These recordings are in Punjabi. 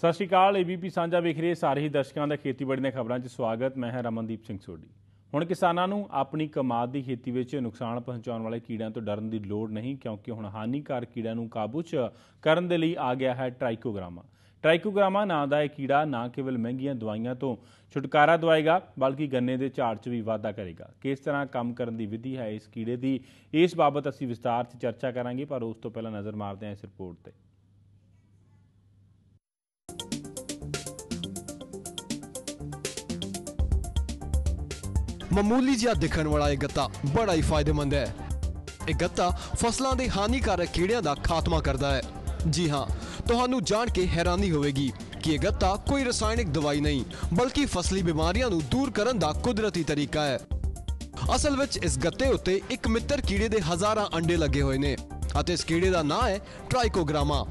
ਸਤਿ ਸ਼੍ਰੀ ਅਕਾਲ ਏਬੀਪੀ ਸਾਂਝਾ ਵੇਖ ਰਹੇ ਸਾਰੇ ਹੀ ਦਰਸ਼ਕਾਂ ਦਾ ਖੇਤੀਬਾੜੀ ਦੀਆਂ ਖਬਰਾਂ 'ਚ ਸਵਾਗਤ। ਮੈਂ ਹਾਂ ਰਮਨਦੀਪ ਸਿੰਘ ਸੋਢੀ। ਹੁਣ ਕਿਸਾਨਾਂ ਨੂੰ ਆਪਣੀ ਕਮਾਦ ਦੀ ਖੇਤੀ ਵਿੱਚ ਨੁਕਸਾਨ ਪਹੁੰਚਾਉਣ ਵਾਲੇ ਕੀੜਿਆਂ ਤੋਂ ਡਰਨ ਦੀ ਲੋੜ ਨਹੀਂ, ਕਿਉਂਕਿ ਹੁਣ ਹਾਨੀਕਾਰਕ ਕੀੜਿਆਂ ਨੂੰ ਕਾਬੂ 'ਚ ਕਰਨ ਦੇ ਲਈ ਆ ਗਿਆ ਹੈ ਟ੍ਰਾਈਕੋਗਰਾਮਾ। ਟ੍ਰਾਈਕੋਗਰਾਮਾ ਨਾਂ ਦਾ ਇਹ ਕੀੜਾ ਨਾ ਕੇਵਲ ਮਹਿੰਗੀਆਂ ਦਵਾਈਆਂ ਤੋਂ ਛੁਟਕਾਰਾ ਦਵਾਏਗਾ, ਬਲਕਿ ਗੰਨੇ ਦੇ ਝਾੜ 'ਚ ਵੀ ਵਾਧਾ ਕਰੇਗਾ। ਕਿਸ ਤਰ੍ਹਾਂ ਕੰਮ ਕਰਨ ਦੀ ਵਿਧੀ ਹੈ ਇਸ ਕੀੜੇ ਦੀ, ਇਸ ਬਾਬਤ ਅਸੀਂ ਵਿਸਤਾਰ 'ਚ ਚਰਚਾ ਕਰਾਂਗੇ, ਪਰ ਉਸ ਤੋਂ ਪਹਿਲਾਂ ਨਜ਼ਰ ਮਾਰਦੇ ਹਾਂ ਇਸ ਰਿਪੋਰਟ ਤੇ। ਮਾਮੂਲੀ ਜਿਹਾ ਦਿਖਣ ਵਾਲਾ ਇਹ ਗੱਤਾ ਬੜਾ ਹੀ ਫਾਇਦੇਮੰਦ ਹੈ। ਇਹ ਗੱਤਾ ਫਸਲਾਂ ਦੇ ਹਾਨੀਕਾਰਕ ਕੀੜਿਆਂ ਦਾ ਖਾਤਮਾ ਕਰਦਾ ਹੈ। ਜੀ ਹਾਂ, ਤੁਹਾਨੂੰ ਜਾਣ ਕੇ ਹੈਰਾਨੀ ਹੋਵੇਗੀ ਕਿ ਇਹ ਗੱਤਾ ਕੋਈ ਰਸਾਇਣਿਕ ਦਵਾਈ ਨਹੀਂ, ਬਲਕਿ ਫਸਲੀ ਬਿਮਾਰੀਆਂ ਨੂੰ ਦੂਰ ਕਰਨ ਦਾ ਕੁਦਰਤੀ ਤਰੀਕਾ ਹੈ। ਅਸਲ ਵਿੱਚ ਇਸ ਗੱਤੇ ਉੱਤੇ ਇੱਕ ਮਿੱਤਰ ਕੀੜੇ ਦੇ ਹਜ਼ਾਰਾਂ ਅੰਡੇ ਲੱਗੇ ਹੋਏ ਨੇ ਅਤੇ ਇਸ ਕੀੜੇ ਦਾ ਨਾਂ ਹੈ ਟ੍ਰਾਈਕੋਗਰਾਮਾ।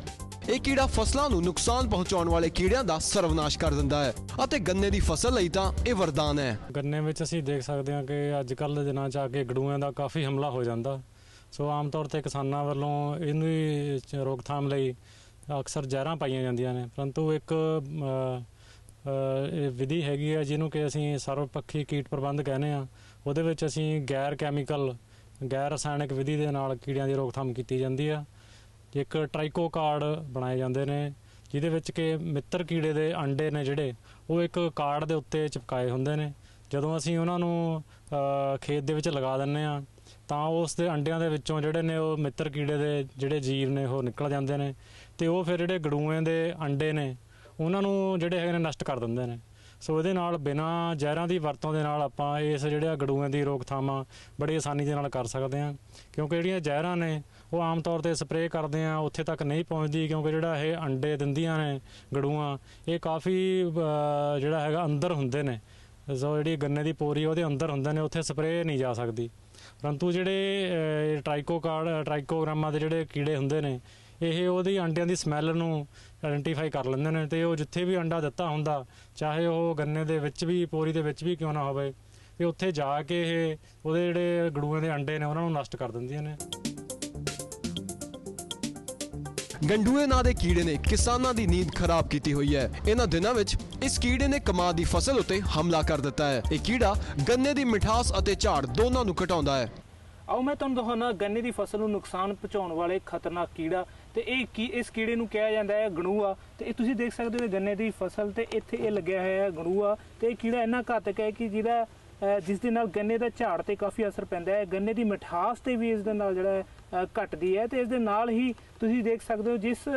ਇਹ ਕੀੜਾ ਫਸਲਾਂ ਨੂੰ ਨੁਕਸਾਨ ਪਹੁੰਚਾਉਣ ਵਾਲੇ ਕੀੜਿਆਂ ਦਾ ਸਰਵਨਾਸ਼ ਕਰ ਦਿੰਦਾ ਹੈ ਅਤੇ ਗੰਨੇ ਦੀ ਫਸਲ ਲਈ ਤਾਂ ਇਹ ਵਰਦਾਨ ਹੈ। ਗੰਨੇ ਵਿੱਚ ਅਸੀਂ ਦੇਖ ਸਕਦੇ ਹਾਂ ਕਿ ਅੱਜ ਕੱਲ੍ਹ ਦੇ ਦਿਨਾਂ 'ਚ ਆ ਕੇ ਗੜੂਆਂ ਦਾ ਕਾਫੀ ਹਮਲਾ ਹੋ ਜਾਂਦਾ। ਸੋ ਆਮ ਤੌਰ ਤੇ ਕਿਸਾਨਾਂ ਵੱਲੋਂ ਇਹਨੂੰ ਰੋਕਥਾਮ ਲਈ ਅਕਸਰ ਜ਼ਹਿਰਾਂ ਪਾਈਆਂ ਜਾਂਦੀਆਂ ਨੇ। ਪਰੰਤੂ ਇੱਕ ਇਹ ਵਿਧੀ ਹੈਗੀ ਹੈ ਜਿਹਨੂੰ ਕਿ ਅਸੀਂ ਸਰਵਪੱਖੀ ਕੀਟ ਪ੍ਰਬੰਧ ਕਹਿੰਦੇ ਆ ਉਹਦੇ ਵਿੱਚ ਅਸੀਂ ਗੈਰ ਕੈਮੀਕਲ, ਗੈਰ ਰਸਾਇਣਿਕ ਵਿਧੀ ਦੇ ਨਾਲ ਕੀੜਿਆਂ ਦੀ ਰੋਕਥਾਮ ਕੀਤੀ ਜਾਂਦੀ ਆ। ਇੱਕ ਟ੍ਰਾਈਕੋ ਕਾਰਡ ਬਣਾਏ ਜਾਂਦੇ ਨੇ, ਜਿਹਦੇ ਵਿੱਚ ਕਿ ਮਿੱਤਰ ਕੀੜੇ ਦੇ ਅੰਡੇ ਨੇ ਜਿਹੜੇ, ਉਹ ਇੱਕ ਕਾਰਡ ਦੇ ਉੱਤੇ ਚਿਪਕਾਏ ਹੁੰਦੇ ਨੇ। ਜਦੋਂ ਅਸੀਂ ਉਹਨਾਂ ਨੂੰ ਖੇਤ ਦੇ ਵਿੱਚ ਲਗਾ ਦਿੰਨੇ ਆ ਤਾਂ ਉਸ ਦੇ ਅੰਡਿਆਂ ਦੇ ਵਿੱਚੋਂ ਜਿਹੜੇ ਨੇ ਉਹ ਮਿੱਤਰ ਕੀੜੇ ਦੇ ਜਿਹੜੇ ਜੀਵ ਨੇ, ਉਹ ਨਿਕਲ ਜਾਂਦੇ ਨੇ ਤੇ ਉਹ ਫਿਰ ਜਿਹੜੇ ਗੜੂਆਂ ਦੇ ਅੰਡੇ ਨੇ, ਉਹਨਾਂ ਨੂੰ ਜਿਹੜੇ ਹੈਗੇ ਨੇ ਨਸ਼ਟ ਕਰ ਦਿੰਦੇ ਨੇ। ਸੋ ਇਹਦੇ ਨਾਲ ਬਿਨਾਂ ਜ਼ਹਿਰਾਂ ਦੀ ਵਰਤੋਂ ਦੇ ਨਾਲ ਆਪਾਂ ਇਸ ਜਿਹੜੇ ਗੜੂਆਂ ਦੀ ਰੋਕਥਾਮ ਆ ਬੜੀ ਆਸਾਨੀ ਦੇ ਨਾਲ ਕਰ ਸਕਦੇ ਹਾਂ। ਕਿਉਂਕਿ ਜਿਹੜੀਆਂ ਜ਼ਹਿਰਾਂ ਨੇ ਉਹ ਆਮ ਤੌਰ ਤੇ ਸਪਰੇਅ ਕਰਦੇ ਆ ਉੱਥੇ ਤੱਕ ਨਹੀਂ ਪਹੁੰਚਦੀ ਕਿਉਂਕਿ ਜਿਹੜਾ ਇਹ ਅੰਡੇ ਦਿੰਦੀਆਂ ਨੇ ਗੜੂਆਂ ਇਹ ਕਾਫੀ ਜਿਹੜਾ ਹੈਗਾ ਅੰਦਰ ਹੁੰਦੇ ਨੇ। ਸੋ ਜਿਹੜੀ ਗੰਨੇ ਦੀ ਪੋਰੀ ਉਹਦੇ ਅੰਦਰ ਹੁੰਦੇ ਨੇ ਉੱਥੇ ਸਪਰੇਅ ਨਹੀਂ ਜਾ ਸਕਦੀ। ਪਰੰਤੂ ਜਿਹੜੇ ਅ, ਟ੍ਰਾਈਕੋ ਕਾਰਡ ਟ੍ਰਾਈਕੋਗਰਾਮਾ ਦੇ ਜਿਹੜੇ ਕੀੜੇ ਹੁੰਦੇ ਨੇ ਇਹ ਉਹਦੀ ਅੰਡਿਆਂ ਦੀ ਸਮੈਲ ਨੂੰ ਆਇਡੈਂਟੀਫਾਈ ਕਰ ਲੈਂਦੇ ਨੇ ਤੇ ਉਹ ਜਿੱਥੇ ਵੀ ਅੰਡਾ ਦਿੱਤਾ ਹੁੰਦਾ ਚਾਹੇ ਉਹ ਗੰਨੇ ਦੇ ਵਿੱਚ ਵੀ ਪੋਰੀ ਦੇ ਵਿੱਚ ਵੀ ਕਿਉਂ ਨਾ ਹੋਵੇ ਤੇ ਉੱਥੇ ਜਾ ਕੇ ਇਹ ਉਹਦੇ ਜਿਹੜੇ ਗੜੂਆਂ ਦੇ ਅੰਡੇ ਨੇ ਉਹਨਾਂ ਨੂੰ ਨਸ਼ਟ ਕਰ ਦਿੰਦੀਆਂ ਨੇ। ਗੰਡੂਏ ਨਾਂ ਦੇ ਕੀੜੇ ਨੇ ਕਿਸਾਨਾਂ ਦੀ ਨੀਂਦ ਖਰਾਬ ਕੀਤੀ ਹੋਈ ਹੈ। ਇਹਨਾਂ ਦਿਨਾਂ ਵਿੱਚ ਇਸ ਕੀੜੇ ਨੇ ਕਮਾਦ ਦੀ ਫਸਲ ਉੱਤੇ ਹਮਲਾ ਕਰ ਦਿੱਤਾ ਹੈ। ਇਹ ਕੀੜਾ ਗੰਨੇ ਦੀ ਮਿਠਾਸ ਅਤੇ ਝਾੜ ਦੋਨਾਂ ਨੂੰ ਘਟਾਉਂਦਾ ਹੈ। ਆਓ ਮੈਂ ਤੁਹਾਨੂੰ ਦਿਖਾਉਣਾ ਗੰਨੇ ਦੀ ਫਸਲ ਨੂੰ ਨੁਕਸਾਨ ਪਹੁੰਚਾਉਣ ਵਾਲੇ ਖਤਰਨਾਕ ਕੀੜਾ ਤੇ ਇਹ ਕੀ ਇਸ ਕੀੜੇ ਨੂੰ ਕਿਹਾ ਜਾਂਦਾ ਹੈ ਗਣੂਆ। ਤੇ ਇਹ ਤੁਸੀਂ ਦੇਖ ਸਕਦੇ ਹੋ ਇਹ ਗੰਨੇ ਦੀ ਫਸਲ ਤੇ ਇੱਥੇ ਇਹ ਲੱਗਿਆ ਹੋਇਆ ਹੈ ਗਣੂਆ। ਤੇ ਇਹ ਕੀੜਾ ਇੰਨਾ ਘਾਤਕ ਹੈ ਕਿ ਜਿਹਦਾ ਜਿਸ ਦੇ ਨਾਲ ਗੰਨੇ ਦਾ ਝਾੜ ਤੇ ਕਾਫੀ ਅਸਰ ਪੈਂਦਾ ਹੈ। ਗੰਨੇ ਦੀ ਮਿਠਾਸ ਤੇ ਵੀ ਇਸ ਦੇ ਨਾਲ ਜਿਹੜਾ ਹੈ, ਘਟਦੀ ਹੈ। ਤੇ ਇਸ ਦੇ ਨਾਲ ਹੀ ਤੁਸੀਂ ਦੇਖ ਸਕਦੇ ਹੋ ਜਿਸ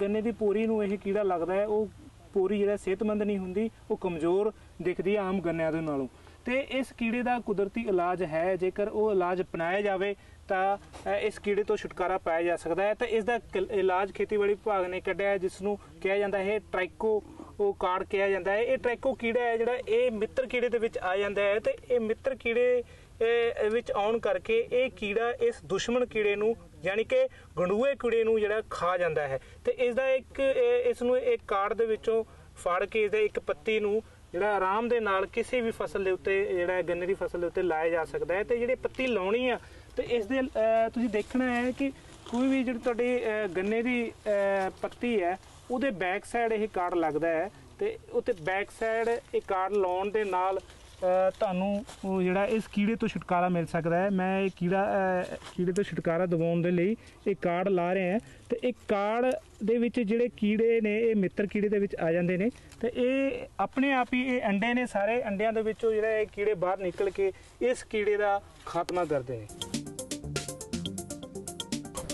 ਗੰਨੇ ਦੀ ਪੂਰੀ ਨੂੰ ਇਹ ਕੀੜਾ ਲੱਗਦਾ ਹੈ ਉਹ ਪੂਰੀ ਜਿਹੜਾ ਸਿਹਤਮੰਦ ਨਹੀਂ ਹੁੰਦੀ ਉਹ ਕਮਜ਼ੋਰ ਦਿਖਦੀ ਆਮ ਗੰਨਿਆਂ ਦੇ ਨਾਲੋਂ। ਤੇ ਇਸ ਕੀੜੇ ਦਾ ਕੁਦਰਤੀ ਇਲਾਜ ਹੈ। ਜੇਕਰ ਉਹ ਇਲਾਜ ਅਪਣਾਇਆ ਜਾਵੇ, ਤਾਂ ਇਸ ਕੀੜੇ ਤੋਂ ਛੁਟਕਾਰਾ ਪਾਇਆ ਜਾ ਸਕਦਾ ਹੈ ਤਾਂ ਇਸ ਦਾ ਕ- ਇਲਾਜ ਖੇਤੀਬਾੜੀ ਵਿਭਾਗ ਨੇ ਕੱਢਿਆ ਹੈ, ਜਿਸ ਨੂੰ ਕਿਹਾ ਜਾਂਦਾ ਹੈ ਟ੍ਰਾਈਕੋ ਉਹ ਕਾਰਡ ਕਿਹਾ ਜਾਂਦਾ ਹੈ। ਇਹ ਟ੍ਰਾਈਕੋ ਕੀੜਾ ਹੈ ਜਿਹੜਾ ਇਹ ਮਿੱਤਰ ਕੀੜੇ ਦੇ ਵਿੱਚ ਆ ਜਾਂਦਾ ਹੈ ਤੇ ਇਹ ਮਿੱਤਰ ਕੀੜੇ ਵਿੱਚ ਆਉਣ ਕਰਕੇ ਇਹ ਕੀੜਾ ਇਸ ਦੁਸ਼ਮਣ ਕੀੜੇ ਨੂੰ, ਯਾਨੀ ਕਿ ਗੰਡੂਏ ਕੀੜੇ ਨੂੰ ਜਿਹੜਾ ਖਾ ਜਾਂਦਾ ਹੈ। ਤੇ ਇਸ ਦਾ ਇੱਕ ਇਸ ਨੂੰ ਇੱਕ ਕਾਰਡ ਦੇ ਵਿੱਚੋਂ ਫੜ ਕੇ ਇਸ ਦੇ ਇੱਕ ਪੱਤੀ ਨੂੰ ਜਿਹੜਾ ਆਰਾਮ ਦੇ ਨਾਲ ਕਿਸੇ ਵੀ ਫਸਲ ਦੇ ਉੱਤੇ, ਜਿਹੜਾ ਗੰਨੇ ਦੀ ਫਸਲ ਦੇ ਉੱਤੇ ਲਾਇਆ ਜਾ ਸਕਦਾ ਹੈ ਤੇ ਜਿਹੜੇ ਪੱਤੀ ਲਾਉਣੀ ਆ, ਤੇ ਇਸ ਦੇ ਤੁਸੀਂ ਦੇਖਣਾ ਹੈ ਕਿ ਕੋਈ ਵੀ ਜਿਹੜੀ ਤੁਹਾਡੀ ਗੰਨੇ ਦੀ ਪੱਤੀ ਹੈ, ਉਹਦੇ ਬੈਕ ਸਾਈਡ ਇਹ ਕਾਰਡ ਲੱਗਦਾ ਹੈ ਤੇ ਉੱਤੇ ਬੈਕ ਸਾਈਡ ਇਹ ਕਾਰਡ ਲਾਉਣ ਦੇ ਨਾਲ ਤੁਹਾਨੂੰ ਉਹ ਜਿਹੜਾ ਇਸ ਕੀੜੇ ਤੋਂ ਛੁਟਕਾਰਾ ਮਿਲ ਸਕਦਾ ਹੈ। ਮੈਂ ਇਹ ਕੀੜਾ ਕੀੜੇ ਤੋਂ ਛੁਟਕਾਰਾ ਦਿਵਾਉਣ ਦੇ ਲਈ ਇਹ ਕਾਰਡ ਲਾ ਰਹੇ ਹਾਂ। ਤੇ ਇਹ ਕਾਰਡ ਦੇ ਵਿੱਚ ਜਿਹੜੇ ਕੀੜੇ ਨੇ, ਇਹ ਮਿੱਤਰ ਕੀੜੇ ਦੇ ਵਿੱਚ ਆ ਜਾਂਦੇ ਨੇ। ਤੇ ਇਹ ਆਪਣੇ ਆਪ ਹੀ ਇਹ ਅੰਡੇ ਨੇ ਸਾਰੇ ਅੰਡਿਆਂ ਦੇ ਵਿੱਚੋਂ ਜਿਹੜਾ ਇਹ ਕੀੜੇ ਬਾਹਰ ਨਿਕਲ ਕੇ ਇਸ ਕੀੜੇ ਦਾ ਖਾਤਮਾ ਕਰਦੇ ਨੇ।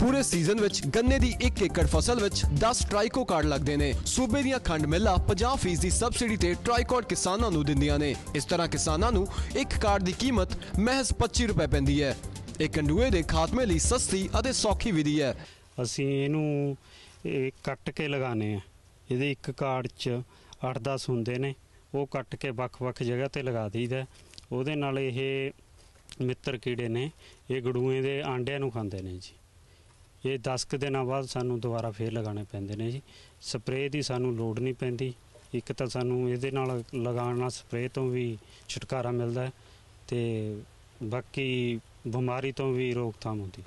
ਪੂਰੇ ਸੀਜ਼ਨ ਵਿੱਚ ਗੰਨੇ ਦੀ 1 ਏਕੜ ਫਸਲ ਵਿੱਚ 10 ਟ੍ਰਾਈਕੋ ਕਾਰਡ ਲੱਗਦੇ ਨੇ। ਸੂਬੇ ਦੀਆਂ ਖੰਡ ਮਿੱਲਾਂ 50% ਦੀ ਸਬਸਿਡੀ ਤੇ ਟ੍ਰਾਈਕੋਡ ਕਿਸਾਨਾਂ ਨੂੰ ਦਿੰਦੀਆਂ ਨੇ। ਇਸ ਤਰ੍ਹਾਂ ਕਿਸਾਨਾਂ ਨੂੰ ਇੱਕ ਕਾਰਡ ਦੀ ਕੀਮਤ ਮਹਿਜ਼ 25 ਰੁਪਏ ਪੈਂਦੀ ਹੈ। ਇਹ ਕੰਡੂਏ ਦੇ ਖਾਤਮੇ ਲਈ ਸਸਤੀ ਅਤੇ ਸੌਖੀ ਵਿਧੀ ਹੈ। ਅਸੀਂ ਇਹਨੂੰ ਇਹ ਕੱਟ ਕੇ ਲਗਾਉਂਦੇ ਆ। ਇਹਦੇ ਇੱਕ ਕਾਰਡ 'ਚ 8-10 ਹੁੰਦੇ ਨੇ। ਉਹ ਕੱਟ ਕੇ ਵੱਖ-ਵੱਖ ਜਗ੍ਹਾ ਤੇ ਲਗਾ ਦਈਦਾ। ਉਹਦੇ ਨਾਲ ਇਹ ਮਿੱਤਰ ਕੀੜੇ ਨੇ। ਇਹ ਗੜੂਏ ਦੇ ਆਂਡਿਆਂ ਨੂੰ ਖਾਂਦੇ ਨੇ ਜੀ। ਇਹ 10 ਕੁ ਦਿਨਾਂ ਬਾਅਦ ਸਾਨੂੰ ਦੁਬਾਰਾ ਫੇਰ ਲਗਾਉਣੇ ਪੈਂਦੇ ਨੇ ਜੀ। ਸਪਰੇਅ ਦੀ ਸਾਨੂੰ ਲੋੜ ਨਹੀਂ ਪੈਂਦੀ। ਇੱਕ ਤਾਂ ਸਾਨੂੰ ਇਹਦੇ ਨਾਲ ਲਗਾਉਣ ਨਾਲ ਸਪਰੇਅ ਤੋਂ ਵੀ ਛੁਟਕਾਰਾ ਮਿਲਦਾ ਹੈ ਤੇ ਬਾਕੀ ਬਿਮਾਰੀ ਤੋਂ ਵੀ ਰੋਕਥਾਮ ਹੁੰਦੀ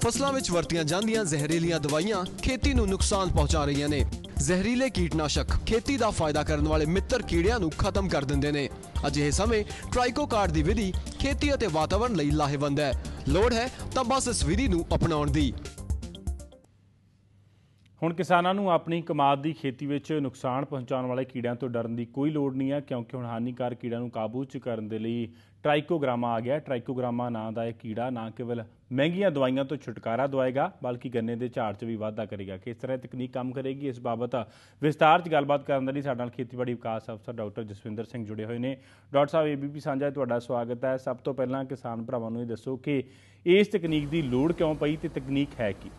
ਫਸਲਾਂ ਵਿੱਚ ਵਰਤੀਆਂ ਜਾਂਦੀਆਂ ਜ਼ਹਿਰੀਲੀਆਂ ਦਵਾਈਆਂ ਖੇਤੀ ਨੂੰ ਨੁਕਸਾਨ ਪਹੁੰਚਾ ਰਹੀਆਂ ਨੇ। ਜ਼ਹਿਰੀਲੇ ਕੀਟਨਾਸ਼ਕ ਖੇਤੀ ਦਾ ਫਾਇਦਾ ਕਰਨ ਵਾਲੇ ਮਿੱਤਰ ਕੀੜਿਆਂ ਨੂੰ ਖਤਮ ਕਰ ਦਿੰਦੇ ਨੇ। ਅਜਿਹੇ ਸਮੇਂ ਟ੍ਰਾਈਕੋਕਾਰਡ ਦੀ ਵਿਧੀ ਖੇਤੀ ਅਤੇ ਵਾਤਾਵਰਣ ਲਈ ਲਾਹੇਵੰਦ ਹੈ। ਲੋੜ ਹੈ ਤਾਂ ਬਸ ਇਸ ਵਿਧੀ ਨੂੰ ਅਪਣਾਉਣ ਦੀ। ਹੁਣ ਕਿਸਾਨਾਂ ਨੂੰ ਆਪਣੀ ਕਮਾਦ ਦੀ ਖੇਤੀ ਵਿੱਚ ਨੁਕਸਾਨ ਪਹੁੰਚਾਉਣ ਵਾਲੇ ਕੀੜਿਆਂ ਤੋਂ ਡਰਨ ਦੀ ਕੋਈ ਲੋੜ ਨਹੀਂ ਹੈ, ਕਿਉਂਕਿ ਹੁਣ ਹਾਨੀਕਾਰਕ ਕੀੜਿਆਂ ਨੂੰ ਕਾਬੂ 'ਚ ਕਰਨ ਦੇ ਲਈ ਟ੍ਰਾਈਕੋਗਰਾਮਾ ਆ ਗਿਆ। ਹੈ। ਟ੍ਰਾਈਕੋਗਰਾਮਾ ਨਾਂ ਦਾ ਇਹ ਕੀੜਾ ਨਾ ਕੇਵਲ ਮਹਿੰਗੀਆਂ ਦਵਾਈਆਂ ਤੋਂ ਛੁਟਕਾਰਾ ਦਵਾਏਗਾ, ਬਲਕਿ ਗੰਨੇ ਦੇ ਝਾੜ 'ਚ ਵੀ ਵਾਧਾ ਕਰੇਗਾ। ਕਿਸ ਤਰ੍ਹਾਂ ਤਕਨੀਕ ਕੰਮ ਕਰੇਗੀ, ਇਸ ਬਾਬਤ ਵਿਸਤਾਰ 'ਚ ਗੱਲਬਾਤ ਕਰਨ ਦੇ ਲਈ ਸਾਡੇ ਨਾਲ ਖੇਤੀਬਾੜੀ ਵਿਕਾਸ ਅਫਸਰ ਡਾਕਟਰ ਜਸਵਿੰਦਰ ਸਿੰਘ ਜੁੜੇ ਹੋਏ ਨੇ। ਡਾਕਟਰ ਸਾਹਿਬ, ਏਬੀਪੀ ਸਾਂਝਾ ਤੁਹਾਡਾ ਸਵਾਗਤ ਹੈ। ਸਭ ਤੋਂ ਪਹਿਲਾਂ ਕਿਸਾਨ ਭਰਾਵਾਂ ਨੂੰ ਇਹ ਦੱਸੋ ਕਿ ਇਸ ਤਕਨੀਕ ਦੀ ਲੋੜ ਕਿਉਂ ਪਈ ਤੇ ਤਕਨੀਕ ਹੈ ਕੀ?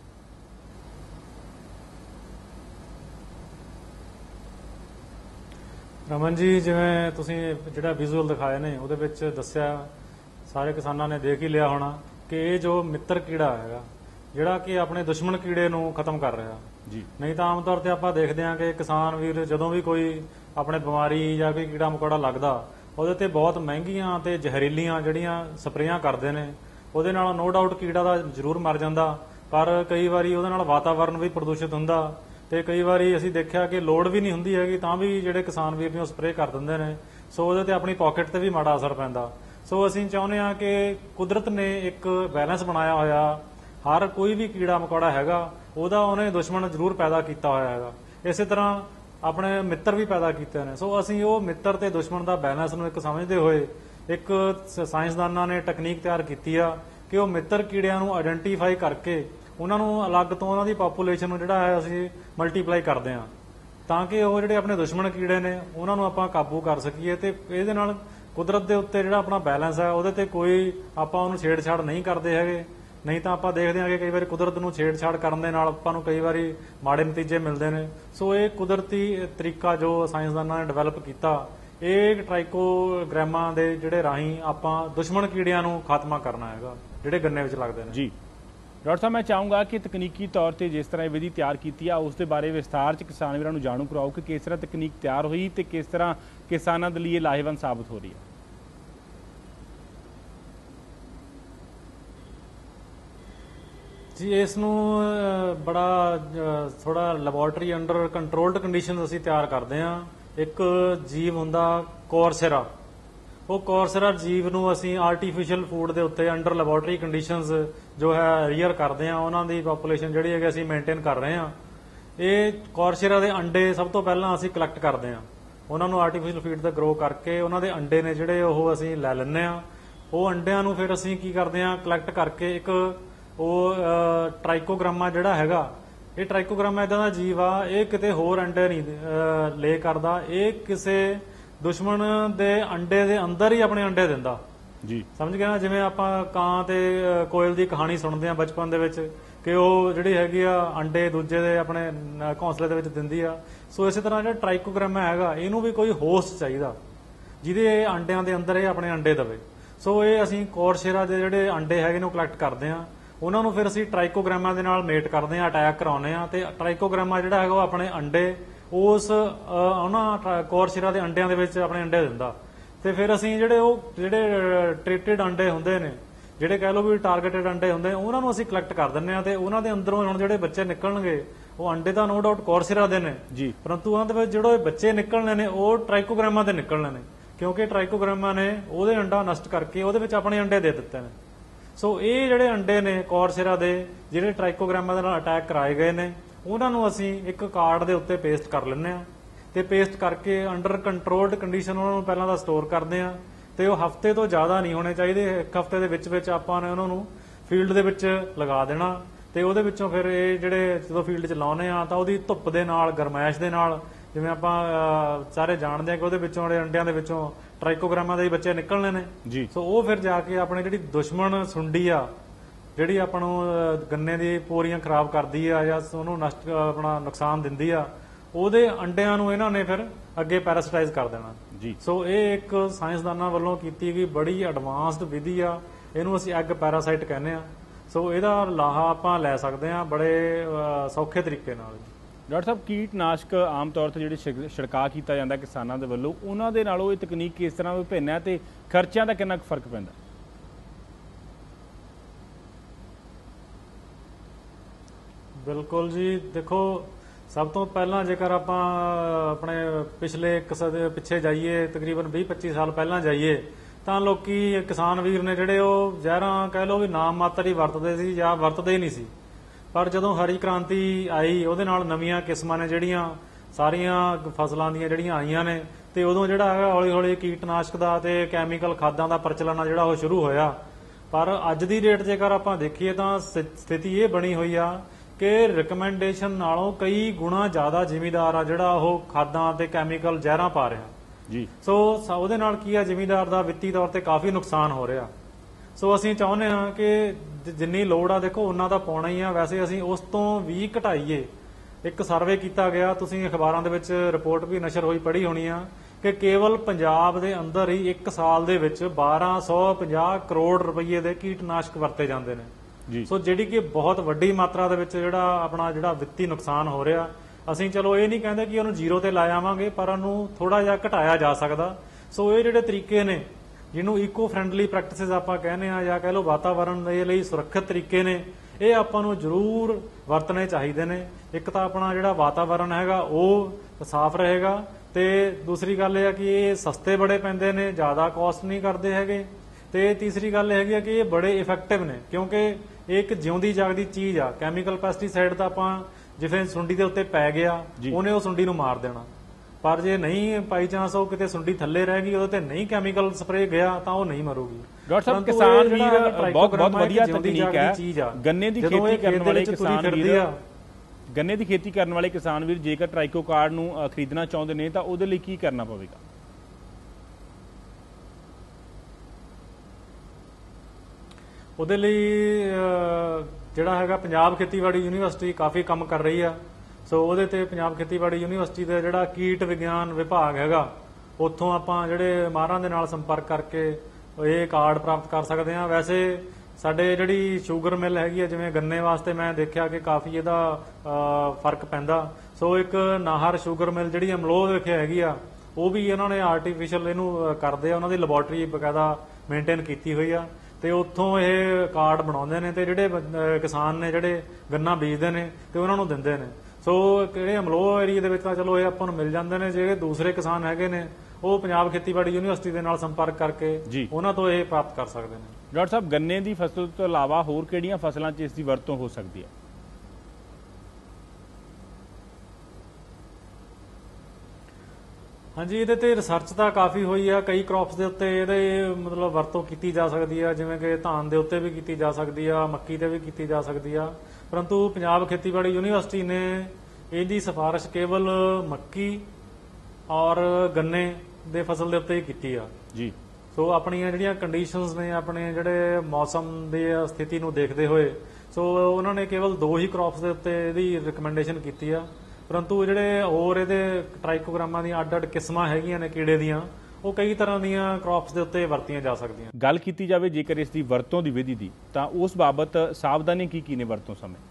ਰਮਨ ਜੀ, ਜਿਵੇਂ ਤੁਸੀਂ ਜਿਹੜਾ ਵਿਜ਼ੂਅਲ ਦਿਖਾਏ ਨੇ, ਉਹਦੇ ਵਿੱਚ ਦੱਸਿਆ, ਸਾਰੇ ਕਿਸਾਨਾਂ ਨੇ ਦੇਖ ਹੀ ਲਿਆ ਹੋਣਾ। ਕਿ ਇਹ ਜੋ ਮਿੱਤਰ ਕੀੜਾ ਹੈਗਾ ਜਿਹੜਾ ਕਿ ਆਪਣੇ ਦੁਸ਼ਮਣ ਕੀੜੇ ਨੂੰ ਖਤਮ ਕਰ ਰਿਹਾ। ਜੀ। ਨਹੀਂ ਤਾਂ ਆਮ ਤੌਰ ਤੇ ਆਪਾਂ ਦੇਖਦੇ ਹਾਂ ਕਿ ਕਿਸਾਨ ਵੀਰ ਜਦੋਂ ਵੀ ਕੋਈ ਆਪਣੇ ਬਿਮਾਰੀ ਜਾਂ ਕੋਈ ਕੀੜਾ ਮਕੌੜਾ ਲੱਗਦਾ ਉਹਦੇ ਤੇ ਬਹੁਤ ਮਹਿੰਗੀਆਂ ਤੇ ਜ਼ਹਿਰੀਲੀਆਂ ਜਿਹੜੀਆਂ ਸਪਰੇਆਂ ਕਰਦੇ ਨੇ ਉਹਦੇ ਨਾਲ ਨੋ ਡਾਊਟ ਕੀੜਾ ਦਾ ਜ਼ਰੂਰ ਮਰ ਜਾਂਦਾ ਪਰ ਕਈ ਵਾਰੀ ਉਹਦੇ ਨਾਲ ਵਾਤਾਵਰਣ ਵੀ ਪ੍ਰਦੂਸ਼ਿਤ ਹੁੰਦਾ ਤੇ ਕਈ ਵਾਰੀ ਅਸੀਂ ਦੇਖਿਆ ਕਿ ਲੋੜ ਵੀ ਨਹੀਂ ਹੁੰਦੀ ਹੈਗੀ ਤਾਂ ਵੀ ਜਿਹੜੇ ਕਿਸਾਨ ਵੀਰ ਨੇ ਉਹ ਸਪਰੇਅ ਕਰ ਦਿੰਦੇ ਨੇ ਸੋ ਉਹਦੇ ਤੇ ਆਪਣੀ ਪਾਕਟ ਤੇ ਵੀ ਮਾੜਾ ਅਸਰ ਪੈਂਦਾ। ਸੋ ਅਸੀਂ ਚਾਹੁੰਦੇ ਹਾਂ ਕਿ ਕੁਦਰਤ ਨੇ ਇੱਕ ਬੈਲੈਂਸ ਬਣਾਇਆ ਹੋਇਆ, ਹਰ ਕੋਈ ਵੀ ਕੀੜਾ ਮਕੌੜਾ ਹੈਗਾ, ਉਹਦਾ ਉਹਨੇ ਦੁਸ਼ਮਣ ਜ਼ਰੂਰ ਪੈਦਾ ਕੀਤਾ ਹੋਇਆ ਹੈਗਾ। ਇਸੇ ਤਰ੍ਹਾਂ ਆਪਣੇ ਮਿੱਤਰ ਵੀ ਪੈਦਾ ਕੀਤੇ ਨੇ। ਸੋ ਅਸੀਂ ਉਹ ਮਿੱਤਰ ਤੇ ਦੁਸ਼ਮਣ ਦਾ ਬੈਲੈਂਸ ਨੂੰ ਇੱਕ ਸਮਝਦੇ ਹੋਏ ਇੱਕ ਸਾਇੰਸਦਾਨਾਂ ਨੇ ਟੈਕਨੀਕ ਤਿਆਰ ਕੀਤੀ ਆ ਕਿ ਉਹ ਮਿੱਤਰ ਕੀੜਿਆਂ ਨੂੰ ਆਇਡੈਂਟੀਫਾਈ ਕਰਕੇ ਉਹਨਾਂ ਨੂੰ ਅਲੱਗ ਤੋਂ ਉਹਨਾਂ ਦੀ ਪਾਪੂਲੇਸ਼ਨ ਨੂੰ ਜਿਹੜਾ ਹੈ ਅਸੀਂ ਮਲਟੀਪਲਾਈ ਕਰਦੇ ਹਾਂ। ਤਾਂ ਕਿ ਉਹ ਜਿਹੜੇ ਆਪਣੇ ਦੁਸ਼ਮਣ ਕੀੜੇ ਨੇ, ਉਹਨਾਂ ਨੂੰ ਆਪਾਂ ਕਾਬੂ ਕਰ ਸਕੀਏ ਤੇ ਇਹਦੇ ਨਾਲ ਕੁਦਰਤ ਦੇ ਉੱਤੇ ਜਿਹੜਾ ਆਪਣਾ ਬੈਲੈਂਸ ਹੈ, ਉਹਦੇ ਤੇ ਕੋਈ ਆਪਾਂ ਉਹਨੂੰ ਛੇੜਛਾੜ ਨਹੀਂ ਕਰਦੇ ਹੈਗੇ। ਨਹੀਂ ਤਾਂ ਆਪਾਂ ਦੇਖਦੇ ਹਾਂ ਕਿ ਕਈ ਵਾਰੀ ਕੁਦਰਤ ਨੂੰ ਛੇੜਛਾੜ ਕਰਨ ਦੇ ਨਾਲ ਆਪਾਂ ਨੂੰ ਕਈ ਵਾਰੀ ਮਾੜੇ ਨਤੀਜੇ ਮਿਲਦੇ ਨੇ। ਸੋ ਇਹ ਕੁਦਰਤੀ ਤਰੀਕਾ ਜੋ ਸਾਇੰਸਦਾਨਾਂ ਨੇ ਡਿਵੈਲਪ ਕੀਤਾ, ਇਹ ਟ੍ਰਾਈਕੋਗ੍ਰਾਮਾਂ ਦੇ ਜਿਹੜੇ ਰਾਹੀਂ ਆਪਾਂ ਦੁਸ਼ਮਣ ਕੀੜਿਆਂ ਨੂੰ ਖਾਤਮਾ ਕਰਨਾ ਹੈਗਾ, ਜਿਹੜੇ ਗੰਨੇ ਵਿੱਚ ਲੱਗਦੇ ਨੇ। ਜੀ। ਡਾਕਟਰ ਸਾਹਿਬ, ਮੈਂ ਚਾਹੂੰਗਾ ਕਿ ਤਕਨੀਕੀ ਤੌਰ ਤੇ ਜਿਸ ਤਰ੍ਹਾਂ ਇਹ ਵਿਧੀ ਤਿਆਰ ਕੀਤੀ ਆ, ਉਸ ਦੇ ਬਾਰੇ ਵਿਸਥਾਰ ਚ ਕਿਸਾਨ ਵੀਰਾਂ ਨੂੰ ਜਾਣੂ ਕਰਾਓ ਕਿ ਕਿਸ ਤਰ੍ਹਾਂ ਤਕਨੀਕ ਤਿਆਰ ਹੋਈ ਤੇ ਕਿਸ ਤਰ੍ਹਾਂ ਕਿਸਾਨਾਂ ਦੇ ਲਈ ਇਹ ਲਾਹੇਵੰਦ ਸਾਬਤ ਹੋ ਰਹੀ ਹੈ। ਜੀ, ਇਸ ਨੂੰ ਬੜਾ ਥੋੜਾ ਲੈਬੋਰਟਰੀ ਅੰਡਰ ਕੰਟਰੋਲਡ ਕੰਡੀਸ਼ਨਸ ਅਸੀਂ ਤਿਆਰ ਕਰਦੇ ਹਾਂ। ਇੱਕ ਜੀਵ ਹੁੰਦਾ ਕੋਰਸੇਰਾ। ਉਹ ਕੋਰਸੇਰਾ ਜੀਵ ਨੂੰ ਅਸੀਂ ਆਰਟੀਫੀਸ਼ੀਅਲ ਫੂਡ ਦੇ ਉੱਤੇ ਅੰਡਰ ਲੈਬੋਰੇਟਰੀ ਕੰਡੀਸ਼ਨਸ ਜੋ ਹੈ ਰੀਅਰ ਕਰਦੇ ਹਾਂ ਉਹਨਾਂ ਦੀ ਪੋਪੂਲੇਸ਼ਨ ਜਿਹੜੀ ਹੈਗੀ ਅਸੀਂ ਮੇਨਟੇਨ ਕਰ ਰਹੇ ਹਾਂ। ਇਹ ਕੋਰਸੇਰਾ ਦੇ ਅੰਡੇ ਸਭ ਤੋਂ ਪਹਿਲਾਂ ਅਸੀਂ ਕਲੈਕਟ ਕਰਦੇ ਹਾਂ। ਉਹਨਾਂ ਨੂੰ ਆਰਟੀਫੀਸ਼ੀਅਲ ਫੀਡ ਤੇ ਗਰੋ ਕਰਕੇ ਉਹਨਾਂ ਦੇ ਅੰਡੇ ਨੇ ਜਿਹੜੇ ਉਹ ਅਸੀਂ ਲੈ ਲੈਂਦੇ ਹਾਂ। ਉਹ ਅੰਡਿਆਂ ਨੂੰ ਫਿਰ ਅਸੀਂ ਕੀ ਕਰਦੇ ਹਾਂ ਕਲੈਕਟ ਕਰਕੇ ਇੱਕ ਉਹ ਅਹ, ਟ੍ਰਾਈਕੋਗ੍ਰਾਮਾ ਜਿਹੜਾ ਹੈਗਾ ਇਹ ਟ੍ਰਾਈਕੋਗ੍ਰਾਮਾ ਇਦਾਂ ਦਾ ਜੀਵ ਆ ਇਹ ਕਿਤੇ ਹੋਰ ਅੰਡੇ ਨਹੀਂ ਲੇ ਕਰਦਾ ਇਹ ਕਿਸੇ ਦੁਸ਼ਮਣ ਦੇ ਅੰਡੇ ਦੇ ਅੰਦਰ ਹੀ ਆਪਣੇ ਅੰਡੇ ਦਿੰਦਾ। ਜੀ। ਸਮਝ ਗਏ ਨਾ ਜਿਵੇਂ ਆਪਾਂ ਕਾਂ ਤੇ ਕੋਇਲ ਦੀ ਕਹਾਣੀ ਸੁਣਦੇ ਆ ਬਚਪਨ ਦੇ ਵਿੱਚ ਕਿ ਉਹ ਜਿਹੜੀ ਹੈਗੀ ਆ ਅੰਡੇ ਦੂਜੇ ਦੇ ਆਪਣੇ ਘੋਂਸਲੇ ਦੇ ਵਿੱਚ ਦਿੰਦੀ ਆ। ਸੋ ਇਸੇ ਤਰ੍ਹਾਂ ਜਿਹੜਾ ਟ੍ਰਾਈਕੋਗ੍ਰਾਮਾ ਹੈਗਾ ਇਹਨੂੰ ਵੀ ਕੋਈ ਹੋਸਟ ਚਾਹੀਦਾ ਜਿਹਦੇ ਅੰਡਿਆਂ ਦੇ ਅੰਦਰ ਇਹ ਆਪਣੇ ਅੰਡੇ ਦਵੇ। ਸੋ ਇਹ ਅਸੀਂ ਕੋਰਸ਼ੇਰਾ ਦੇ ਜਿਹੜੇ ਅੰਡੇ ਹੈਗੇ ਨੇ ਉਹ ਕਲੈਕਟ ਕਰਦੇ ਆ ਉਹਨਾਂ ਨੂੰ ਫਿਰ ਅਸੀਂ ਟ੍ਰਾਈਕੋਗ੍ਰਾਮਾ ਦੇ ਨਾਲ ਮੇਟ ਕਰਦੇ ਆ ਅਟੈਕ ਕਰਾਉਂਦੇ ਆ ਤੇ ਟ੍ਰਾਈਕੋਗ੍ਰਾਮਾ ਜਿਹੜਾ ਹੈਗਾ ਉਹ ਆਪਣੇ ਅੰਡੇ ਉਸ ਉਹਨਾਂ ਕੋਰਸ਼ੇਰਾ ਦੇ ਅੰਡਿਆਂ ਦੇ ਵਿੱਚ ਆਪਣੇ ਅੰਡੇ ਦਿੰਦਾ। ਤੇ ਫਿਰ ਅਸੀਂ ਜਿਹੜੇ ਉਹ ਜਿਹੜੇ ਟ੍ਰੀਟਡ ਅੰਡੇ ਹੁੰਦੇ ਨੇ ਜਿਹੜੇ ਕਹਿ ਲਓ ਵੀ ਟਾਰਗੇਟਡ ਅੰਡੇ ਹੁੰਦੇ ਉਹਨਾਂ ਨੂੰ ਅਸੀਂ ਕਲੈਕਟ ਕਰ ਦਿੰਨੇ ਆ ਤੇ ਉਹਨਾਂ ਦੇ ਅੰਦਰੋਂ ਹੁਣ ਜਿਹੜੇ ਬੱਚੇ ਨਿਕਲਣਗੇ ਉਹ ਅੰਡੇ ਤਾਂ ਨੋ ਡਾਊਟ ਕੋਰਸਿਰਾ ਦੇ ਨੇ। ਜੀ। ਪਰੰਤੂ ਉਹਨਾਂ ਦੇ ਵਿੱਚ ਜਿਹੜੇ ਬੱਚੇ ਨਿਕਲਣੇ ਨੇ ਉਹ ਟ੍ਰਾਈਕੋਗ੍ਰਾਮਾਂ ਦੇ ਨਿਕਲਣੇ ਨੇ ਕਿਉਂਕਿ ਟ੍ਰਾਈਕੋਗ੍ਰਾਮਾਂ ਨੇ ਉਹਦੇ ਅੰਡਾ ਨਸ਼ਟ ਕਰਕੇ ਉਹਦੇ ਵਿੱਚ ਆਪਣੇ ਅੰਡੇ ਦੇ ਦਿੱਤੇ ਨੇ। ਸੋ ਇਹ ਜਿਹੜੇ ਅੰਡੇ ਨੇ ਕੋਰਸਿਰਾ ਦੇ ਜਿਹੜੇ ਟ੍ਰਾਈਕੋਗ੍ਰਾਮਾਂ ਦੇ ਨਾਲ ਅਟੈਕ ਕਰਾਏ ਗਏ ਨੇ ਉਹਨਾਂ ਨੂੰ ਅਸੀਂ ਇੱਕ ਕਾਰਡ ਦੇ ਉੱਤੇ ਪੇਸਟ ਕਰ ਲੈਂਦੇ ਆ ਤੇ ਪੇਸਟ ਕਰਕੇ ਅੰਡਰ ਕੰਟਰੋਲਡ ਕੰਡੀਸ਼ਨ ਉਹਨਾਂ ਨੂੰ ਪਹਿਲਾਂ ਤਾਂ ਸਟੋਰ ਕਰਦੇ ਆ ਤੇ ਉਹ ਹਫ਼ਤੇ ਤੋਂ ਜ਼ਿਆਦਾ ਨਹੀਂ ਹੋਣੇ ਚਾਹੀਦੇ ਇੱਕ ਹਫ਼ਤੇ ਦੇ ਵਿੱਚ ਵਿੱਚ ਆਪਾਂ ਨੇ ਉਹਨਾਂ ਨੂੰ ਫੀਲਡ ਦੇ ਵਿੱਚ ਲਗਾ ਦੇਣਾ ਤੇ ਉਹਦੇ ਵਿੱਚੋਂ ਫਿਰ ਇਹ ਜਿਹੜੇ ਜਦੋਂ ਫੀਲਡ 'ਚ ਲਾਉਨੇ ਆ ਤਾਂ ਉਹਦੀ ਧੁੱਪ ਦੇ ਨਾਲ ਗਰਮੈਸ਼ ਦੇ ਨਾਲ ਜਿਵੇਂ ਆਪਾਂ ਸਾਰੇ ਜਾਣਦੇ ਆ ਕਿ ਉਹਦੇ ਵਿੱਚੋਂ ਜਿਹੜੇ ਅੰਡਿਆਂ ਦੇ ਵਿੱਚੋਂ ਟ੍ਰਾਈਕੋਗ੍ਰਾਮਾਂ ਦੇ ਬੱਚੇ ਨਿਕਲਣੇ ਨੇ। ਸੋ ਉਹ ਫਿਰ ਜਾ ਕੇ ਆਪਣੇ ਜਿਹੜੀ ਦੁਸ਼ਮਣ ਸੁੰਡੀ ਆ ਜਿਹੜੀ ਆਪਾਂ ਨੂੰ ਗੰਨੇ ਦੀ ਪੋਰੀਆਂ ਖਰਾਬ ਕਰਦੀ ਆ ਜਾਂ ਉਹਨੂੰ ਨਸ਼ਟ ਆਪਣਾ ਨੁਕਸਾਨ ਦਿੰਦੀ ਆ ਉਹਦੇ ਅੰਡਿਆਂ ਨੂੰ ਇਹਨਾਂ ਨੇ ਫਿਰ ਅੱਗੇ ਪੈਰਾਸਿਟਾਈਜ਼ ਕਰ ਦੇਣਾ। ਜੀ। ਸੋ ਇਹ ਇੱਕ ਸਾਇੰਸਦਾਨਾਂ ਵੱਲੋਂ ਕੀਤੀ ਗਈ ਬੜੀ ਐਡਵਾਂਸਡ ਵਿਧੀ ਆ ਇਹਨੂੰ ਅਸੀਂ ਐਗ ਪੈਰਾਸਾਈਟ ਕਹਿੰਦੇ ਆ। ਸੋ ਇਹਦਾ ਲਾਹਾ ਆਪਾਂ ਲੈ ਸਕਦੇ ਆ ਬੜੇ ਸੌਖੇ ਤਰੀਕੇ ਨਾਲ। ਡਾਕਟਰ ਸਾਹਿਬ ਕੀਟਨਾਸ਼ਕ ਆਮ ਤੌਰ ਤੇ ਜਿਹੜੇ ਛਿੜ- ਛਿੜਕਾਅ ਕੀਤਾ ਜਾਂਦਾ ਕਿਸਾਨਾਂ ਦੇ ਵੱਲੋਂ ਉਹਨਾਂ ਦੇ ਨਾਲੋਂ ਇਹ ਤਕਨੀਕ ਕਿਸ ਤਰ੍ਹਾਂ ਵਿਭਿੰਨ ਹੈ ਤੇ ਖਰਚਿਆਂ ਦਾ ਕਿੰਨਾ ਕੁ ਫ਼ਰਕ ਪੈਂਦਾ? ਬਿਲਕੁਲ ਜੀ, ਦੇਖੋ, ਸਭ ਤੋਂ ਪਹਿਲਾਂ ਜੇਕਰ ਆਪਾਂ ਆਪਣੇ ਪਿਛਲੇ ਇੱਕ ਪਿੱਛੇ ਜਾਈਏ, ਤਕਰੀਬਨ 20-25 ਸਾਲ ਪਹਿਲਾਂ ਜਾਈਏ, ਤਾਂ ਲੋਕੀ, ਕਿਸਾਨ ਵੀਰ ਨੇ ਜਿਹੜੇ ਉਹ ਜ਼ਹਿਰਾਂ ਕਹਿ ਲਓ ਵੀ ਨਾਮ ਮਾਤਰ ਹੀ ਵਰਤਦੇ ਸੀ ਜਾਂ ਵਰਤਦੇ ਹੀ ਨਹੀਂ ਸੀ। ਪਰ ਜਦੋਂ ਹਰੀ ਕ੍ਰਾਂਤੀ ਆਈ, ਉਹਦੇ ਨਾਲ ਨਵੀਆਂ ਕਿਸਮਾਂ ਨੇ ਜਿਹੜੀਆਂ, ਸਾਰੀਆਂ ਫਸਲਾਂ ਦੀਆਂ ਜਿਹੜੀਆਂ ਆਈਆਂ ਨੇ, ਤੇ ਉਦੋਂ ਜਿਹੜਾ ਹੈਗਾ ਹੌਲੀ ਹੌਲੀ ਕੀਟਨਾਸ਼ਕ ਦਾ ਤੇ ਕੈਮੀਕਲ ਖਾਦਾਂ ਦਾ ਪ੍ਰਚਲਨ ਆ ਜਿਹੜਾ ਉਹ ਸ਼ੁਰੂ ਹੋਇਆ। ਪਰ ਅੱਜ ਦੀ ਡੇਟ ਜੇਕਰ ਆਪਾਂ ਦੇਖੀਏ ਤਾਂ ਸਥਿਤੀ ਇਹ ਬਣੀ ਹੋਈ ਆ ਕਿ ਰეკਮੈਂਡੇਸ਼ਨ ਨਾਲੋਂ ਕਈ ਗੁਣਾ ਜ਼ਿਆਦਾ ਜ਼ਿਮੀਦਾਰ ਆ ਜਿਹੜਾ ਉਹ ਖਾਦਾਂ ਤੇ ਕੈਮੀਕਲ ਜ਼ਹਿਰਾਂ ਪਾ ਰਿਹਾ। ਜੀ। ਸੋ ਉਹਦੇ ਨਾਲ ਕੀ ਆ ਜ਼ਿਮੀਦਾਰ ਦਾ ਵਿੱਤੀ ਤੌਰ ਤੇ ਕਾਫੀ ਨੁਕਸਾਨ ਹੋ ਰਿਹਾ। ਸੋ ਅਸੀਂ ਚਾਹੁੰਦੇ ਹਾਂ ਕਿ ਜਿੰਨੀ ਲੋੜ ਆ ਦੇਖੋ ਉਹਨਾਂ ਦਾ ਪਾਉਣਾ ਹੀ ਆ। ਵੈਸੇ ਅਸੀਂ ਉਸ ਤੋਂ ਵੀ ਘਟਾਈਏ। ਇੱਕ ਸਰਵੇ ਕੀਤਾ ਗਿਆ ਤੁਸੀਂ ਅਖਬਾਰਾਂ ਦੇ ਵਿੱਚ ਰਿਪੋਰਟ ਵੀ ਨਸ਼ਰ ਹੋਈ ਪੜ੍ਹੀ ਹੋਣੀ ਆ ਕਿ ਕੇਵਲ ਪੰਜਾਬ ਦੇ ਅੰਦਰ ਹੀ ਇੱਕ ਸਾਲ ਦੇ ਵਿੱਚ 1250 ਕਰੋੜ ਰੁਪਏ ਦੇ ਕੀਟਨਾਸ਼ਕ ਵਰਤੇ ਜਾਂਦੇ ਨੇ। ਸੋ ਜਿਹੜੀ ਕਿ ਬਹੁਤ ਵੱਡੀ ਮਾਤਰਾ ਦੇ ਵਿੱਚ ਜਿਹੜਾ ਆਪਣਾ ਜਿਹੜਾ ਵਿੱਤੀ ਨੁਕਸਾਨ ਹੋ ਰਿਹਾ, ਅਸੀਂ ਚਲੋ ਇਹ ਨਹੀਂ ਕਹਿੰਦੇ ਕਿ ਉਹਨੂੰ ਜ਼ੀਰੋ ਤੇ ਲਾ ਆਵਾਂਗੇ, ਪਰ ਉਹਨੂੰ ਥੋੜਾ ਜਿਹਾ ਘਟਾਇਆ ਜਾ ਸਕਦਾ। ਸੋ ਇਹ ਜਿਹੜੇ ਤਰੀਕੇ ਨੇ, ਜਿਹਨੂੰ ਇਕੋ ਫ੍ਰੈਂਡਲੀ ਪ੍ਰੈਕਟਿਸਿਸ ਆਪਾਂ ਕਹਿੰਦੇ ਆ ਜਾਂ ਕਹਿ ਲਓ ਵਾਤਾਵਰਣ ਦੇ ਲਈ ਸੁਰੱਖਿਅਤ ਤਰੀਕੇ ਨੇ, ਇਹ ਆਪਾਂ ਨੂੰ ਜ਼ਰੂਰ ਵਰਤਣੇ ਚਾਹੀਦੇ ਨੇ। ਇੱਕ ਤਾਂ ਆਪਣਾ ਜਿਹੜਾ ਵਾਤਾਵਰਣ ਹੈਗਾ, ਉਹ ਸਾਫ਼ ਰਹੇਗਾ ਤੇ ਦੂਸਰੀ ਗੱਲ ਇਹ ਆ ਕਿ ਇਹ ਸਸਤੇ ਬੜੇ ਪੈਂਦੇ ਨੇ, ਜ਼ਿਆਦਾ ਕਾਸਟ ਨਹੀਂ ਕਰਦੇ ਹੈਗੇ। ਤੇ ਤੀਸਰੀ ਗੱਲ ਇਹ ਹੈਗੀ ਆ ਕਿ ਇਹ ਬੜੇ ਇਫੈਕਟਿਵ ਨੇ, ਕਿਉਂਕਿ ਇਹ ਇੱਕ ਜਿਉਂਦੀ ਜਾਗਦੀ ਚੀਜ਼ ਆ। ਕੈਮੀਕਲ ਪੈਸਟੀਸਾਈਡ ਤਾਂ ਆਪਾਂ ਜਿਵੇਂ ਸੁੰਡੀ ਦੇ ਉੱਤੇ ਪੈ ਗਿਆ। ਉਹਨੇ ਉਹ ਸੁੰਡੀ ਨੂੰ ਮਾਰ ਦੇਣਾ। ਪਰ ਜੇ ਨਹੀਂ ਬਾਈ ਚਾਂਸ ਉਹ ਕਿਤੇ ਸੁੰਡੀ ਥੱਲੇ ਰਹਿ ਗਈ ਉਹਦੇ ਤੇ ਨਹੀਂ ਕੈਮੀਕਲ ਸਪਰੇਅ ਗਿਆ ਤਾਂ ਉਹ ਨਹੀਂ ਮਰੂਗੀ। ਡਾਕਟਰ ਸਾਹਿਬ ਕਿਸਾਨ ਵੀਰ ਬਹੁਤ ਬਹੁਤ ਵਧੀਆ ਤਕਨੀਕ ਹੈ। ਗੰਨੇ ਦੀ ਖੇਤੀ ਕਰਨ ਵਾਲੇ ਕਿਸਾਨ ਵੀਰ ਗੰਨੇ ਦੀ ਖੇਤੀ ਕਰਨ ਵਾਲੇ ਕਿਸਾਨ ਵੀਰ ਜੇਕਰ ਟ੍ਰਾਈਕੋ ਕਾਰਡ ਨੂੰ ਖਰੀਦਣਾ ਚਾਹੁੰਦੇ ਨੇ ਤਾਂ ਉਹਦੇ ਲਈ ਕੀ ਕਰਨਾ ਪਵੇਗਾ? ਉਹਦੇ ਲਈ ਜਿਹੜਾ ਹੈਗਾ ਪੰਜਾਬ ਖੇਤੀਬਾੜੀ ਯੂਨੀਵਰਸਿਟੀ ਕਾਫੀ ਕੰਮ ਕਰ ਰਹੀ ਆ। ਸੋ ਉਹਦੇ ਤੇ ਪੰਜਾਬ ਖੇਤੀਬਾੜੀ ਯੂਨੀਵਰਸਿਟੀ ਦਾ ਜਿਹੜਾ ਕੀਟ ਵਿਗਿਆਨ ਵਿਭਾਗ ਹੈਗਾ, ਉੱਥੋਂ ਆਪਾਂ ਜਿਹੜੇ ਮਾਹਰਾਂ ਦੇ ਨਾਲ ਸੰਪਰਕ ਕਰਕੇ ਇਹ ਕਾਰਡ ਪ੍ਰਾਪਤ ਕਰ ਸਕਦੇ ਆ। ਵੈਸੇ ਸਾਡੇ ਜਿਹੜੀ ਸ਼ੂਗਰ ਮਿਲ ਹੈਗੀ ਆ, ਜਿਵੇਂ ਗੰਨੇ ਵਾਸਤੇ ਮੈਂ ਦੇਖਿਆ ਕਿ ਕਾਫੀ ਇਹਦਾ ਫ਼ਰਕ ਪੈਂਦਾ। ਸੋ ਇੱਕ ਨਾਹਰ ਸ਼ੂਗਰ ਮਿਲ ਜਿਹੜੀ ਅਮਲੋਹ ਵਿਖੇ ਹੈਗੀ ਆ, ਉਹ ਵੀ ਇਹਨਾਂ ਨੇ ਆਰਟੀਫੀਸ਼ੀਅਲ ਇਹਨੂੰ ਕਰਦੇ ਆ। ਉਹਨਾਂ ਦੀ ਲੈਬੋਰੇਟਰੀ ਬਕਾਇਦਾ ਮੇਨਟੇਨ ਕੀਤੀ ਹੋਈ ਆ। ਤੇ ਉੱਥੋਂ ਇਹ ਕਾਰਡ ਬਣਾਉਂਦੇ ਨੇ ਤੇ ਜਿਹੜੇ ਕਿਸਾਨ ਨੇ ਜਿਹੜੇ ਗੰਨਾ ਬੀਜਦੇ ਨੇ ਤੇ ਉਹਨਾਂ ਨੂੰ ਦਿੰਦੇ ਨੇ। ਸੋ ਕਿਹੜੇ ਅਮਲੋਹ ਏਰੀਆ ਦੇ ਵਿੱਚ ਤਾਂ ਚਲੋ ਇਹ ਆਪਾਂ ਨੂੰ ਮਿਲ ਜਾਂਦੇ ਨੇ ਜਿਹੜੇ ਦੂਸਰੇ ਕਿਸਾਨ ਹੈਗੇ ਨੇ ਉਹ ਪੰਜਾਬ ਖੇਤੀਬਾੜੀ ਯੂਨੀਵਰਸਿਟੀ ਦੇ ਨਾਲ ਸੰਪਰਕ ਕਰਕੇ। ਉਹਨਾਂ ਤੋਂ ਇਹ ਪ੍ਰਾਪਤ ਕਰ ਸਕਦੇ ਨੇ। ਡਾਕਟਰ ਸਾਹਿਬ ਗੰਨੇ ਦੀ ਫਸਲ ਤੋਂ ਇਲਾਵਾ ਹੋਰ ਕਿਹੜੀਆਂ ਫਸਲਾਂ 'ਚ ਇਸ ਦੀ ਵਰਤੋਂ ਹੋ ਸਕਦੀ ਹੈ? ਹਾਂਜੀ ਇਹਦੇ ਤੇ ਰਿਸਰਚ ਤਾਂ ਕਾਫੀ ਹੋਈ ਆ। ਕਈ ਕ੍ਰੌਪਸ ਦੇ ਉੱਤੇ ਇਹਦੇ ਮਤਲਬ ਵਰਤੋਂ ਕੀਤੀ ਜਾ ਸਕਦੀ ਆ। ਜਿਵੇਂ ਕਿ ਧਾਨ ਦੇ ਉੱਤੇ ਵੀ ਕੀਤੀ ਜਾ ਸਕਦੀ ਆ ਮੱਕੀ ਤੇ ਵੀ ਕੀਤੀ ਜਾ ਸਕਦੀ ਆ। ਪਰੰਤੂ ਪੰਜਾਬ ਖੇਤੀਬਾੜੀ ਯੂਨੀਵਰਸਿਟੀ ਨੇ ਇਹਦੀ ਸਿਫਾਰਿਸ਼ ਕੇਵਲ ਮੱਕੀ ਔਰ ਗੰਨੇ ਦੇ ਫਸਲ ਦੇ ਉੱਤੇ ਹੀ ਕੀਤੀ ਆ। ਜੀ। ਸੋ ਆਪਣੀਆਂ ਜਿਹੜੀਆਂ ਕੰਡੀਸ਼ਨਸ ਨੇ ਆਪਣੇ ਜਿਹੜੇ ਮੌਸਮ ਦੀ ਸਥਿਤੀ ਨੂੰ ਦੇਖਦੇ ਹੋਏ ਸੋ ਉਹਨਾਂ ਨੇ ਕੇਵਲ ਦੋ ਹੀ ਕ੍ਰੌਪਸ ਦੇ ਉੱਤੇ ਇਹਦੀ ਰეკਮੈਂਡੇਸ਼ਨ ਕੀਤੀ ਆ। ਪਰੰਤੂ ਜਿਹੜੇ ਹੋਰ ਇਹਦੇ ਟ੍ਰਾਈਕੋਗ੍ਰਾਮਾਂ ਦੀਆਂ ਅੱਡ-ਅੱਡ ਕਿਸਮਾਂ ਹੈਗੀਆਂ ਨੇ ਕੀੜੇ ਦੀਆਂ ਉਹ ਕਈ ਤਰ੍ਹਾਂ ਦੀਆਂ ਕ੍ਰੌਪਸ ਦੇ ਉੱਤੇ ਵਰਤੀਆਂ ਜਾ ਸਕਦੀਆਂ। ਗੱਲ ਕੀਤੀ ਜਾਵੇ ਜੇਕਰ ਇਸ ਦੀ ਵਰਤੋਂ ਦੀ ਵਿਧੀ ਦੀ ਤਾਂ ਉਸ ਬਾਬਤ ਸਾਵਧਾਨੀ ਕੀ ਕੀ ਨੇ ਵਰਤੋਂ ਸਮੇਂ?